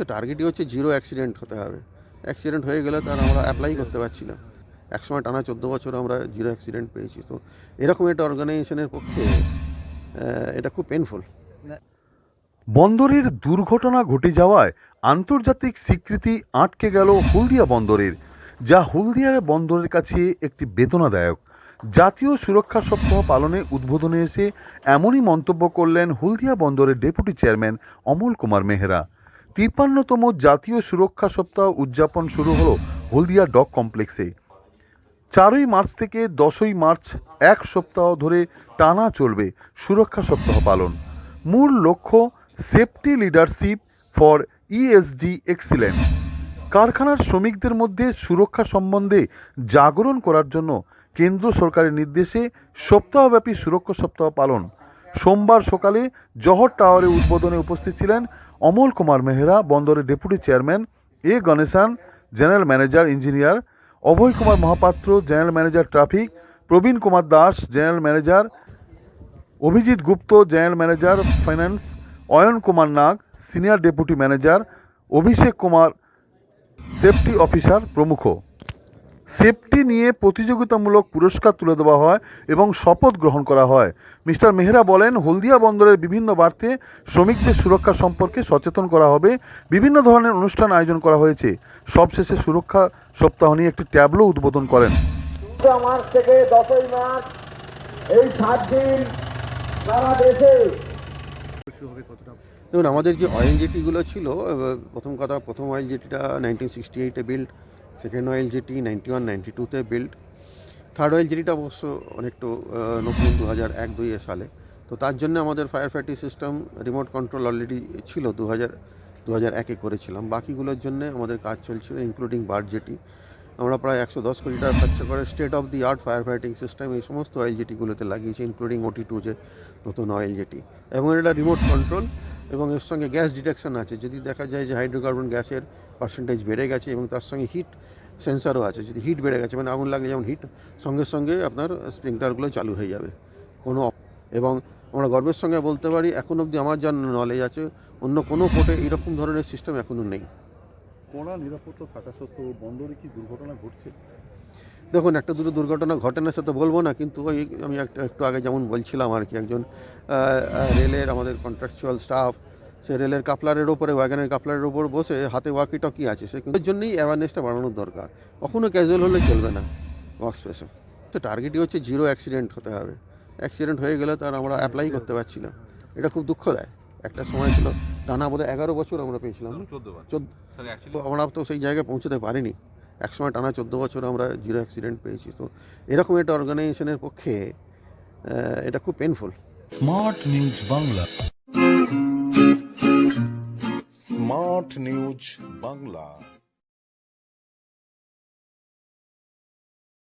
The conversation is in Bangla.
হচ্ছে টার্গেটই হচ্ছে জিরো অ্যাক্সিডেন্ট হতে হবে। অ্যাক্সিডেন্ট হয়ে গেলে তার আমরা অ্যাপ্লাই করতে পারছি না। একসময় টানা চোদ্দ বছর আমরা জিরো অ্যাক্সিডেন্ট পেয়েছি। তো এরকম একটা অর্গানাইজেশনের পক্ষে এটা খুব পেনফুল বন্দরের দুর্ঘটনা ঘটে যাওয়ায় আন্তর্জাতিক স্বীকৃতি আটকে গেল হলদিয়া বন্দরের, যা হলদিয়ার বন্দরের কাছে একটি বেদনাদায়ক। জাতীয় সুরক্ষা সপ্তাহ পালনে উদ্বোধনে এসে এমনই মন্তব্য করলেন হলদিয়া বন্দরের ডেপুটি চেয়ারম্যান অমল কুমার মেহরা। তিপ্পান্নতম জাতীয় সুরক্ষা সপ্তাহ উদযাপন শুরু হলো হলদিয়া ডক কমপ্লেক্সে। চারই মার্চ থেকে দশই মার্চ এক সপ্তাহ ধরে টানা চলবে সুরক্ষা সপ্তাহ পালন। মূল লক্ষ্য safety leadership for ESD excellence. কারখানার শ্রমিকদের মধ্যে সুরক্ষা সম্বন্ধে জাগরণ করার জন্য কেন্দ্র সরকারের নির্দেশে সপ্তাহব্যাপী সুরক্ষা সপ্তাহ পালন। সোমবার সকালে জহর টাওয়ারে উদ্বোধনে উপস্থিত ছিলেন অমল কুমার মেহরা বন্দরের deputy chairman, A. Ganesan, general manager engineer, Abhay Kumar Mahapatra, general manager traffic, Prabin Kumar Das, general manager, Abhijit Gupta, general manager finance, Ayan Kumar Nag, senior deputy manager, Abhishek Kumar safety officer প্রমুখ। সেফটি নিয়ে প্রতিযোগিতামূলক পুরস্কার তুলে দেওয়া হয় এবং শপথ গ্রহণ করা হয়। মিস্টার মেহরা বলেন হলদিয়া বন্দরের বিভিন্ন বার্তে শ্রমিকদের সুরক্ষা সম্পর্কে সচেতন করা হবে। বিভিন্ন ধরনের অনুষ্ঠান আয়োজন করা হয়েছে। সবশেষে সুরক্ষা সপ্তাহ নিয়ে একটি ট্যাবলো উদ্বোধন করেন। মার্চ থেকে দশই মার্চ এই সাত দিন সারা দেশে। দেখুন আমাদের যে অয়েল জেটিগুলো ছিল প্রথম কথা প্রথম অয়েল জেটিটা নাইনটিন সিক্সটি এইটে build second oil jetty ninety one ninety টুতে বিল্ড থার্ড অয়েল জেটিটা অবশ্য অনেকটু নতুন দু হাজার এক, দুই সালে। তো তার জন্য আমাদের fire fighting system remote control already ছিল দু হাজার দু হাজার একে করেছিলাম। বাকিগুলোর জন্য আমাদের কাজ চলছিল ইনক্লুডিং বার্ড জেটি আমরা প্রায় একশো দশ কোটি টাকা খরচা করে state of the art fire fighting system এই সমস্ত অয়েল জেটিগুলোতে লাগিয়েছি ইনক্লুডিং ওটি টু যে নতুন অয়েল জেটি এবং এটা রিমোট কন্ট্রোল এবং এর সঙ্গে গ্যাস ডিটেকশন আছে। যদি দেখা যায় যে হাইড্রোকার্বন গ্যাসের পার্সেন্টেজ বেড়ে গেছে এবং তার সঙ্গে হিট সেন্সারও আছে। যদি হিট বেড়ে গেছে মানে আগুন লাগলে যেমন হিট সঙ্গে সঙ্গে আপনার স্প্রিংটারগুলো চালু হয়ে যাবে। কোনো এবং আমরা গর্বের সঙ্গে বলতে পারি এখন অবধি আমার যা নলেজ আছে অন্য কোনো পোর্টে এরকম ধরনের সিস্টেম এখনও নেই। কড়া নিরাপত্তা থাকা সত্ত্বেও বন্দরে কি দুর্ঘটনা ঘটছে? দেখুন একটা দুটো দুর্ঘটনা ঘটে না সে তো বলব না কিন্তু ওই আমি একটা একটু আগে যেমন বলছিলাম আর কি একজন রেলের আমাদের কন্ট্রাকচুয়াল স্টাফ সে রেলের কাপলারের ওপরে ওয়াগনের কাপলারের ওপর বসে হাতে ওয়াকি টকি আছে সে কিন্তু এর জন্যই অ্যাওয়ারনেসটা বাড়ানোর দরকার। কখনো ক্যাজুয়াল হলে চলবে না ওয়ার্ক স্পেসে তো টার্গেটই হচ্ছে জিরো অ্যাক্সিডেন্ট হতে হবে। অ্যাক্সিডেন্ট হয়ে গেলে তার আমরা অ্যাপ্লাই করতে পারছি না। এটা খুব দুঃখ দেয় একটা সময় ছিল টানা বোধহয় এগারো বছর আমরা পেয়েছিলাম? চোদ্দ আমরা তো সেই জায়গায় পৌঁছতে পারিনি। একসময় টানা চোদ্দ বছর আমরা জিরো অ্যাক্সিডেন্ট পেয়েছি। তো এরকম একটা অর্গানাইজেশনের পক্ষে এটা খুব painful smart news Bangla smart news Bangla.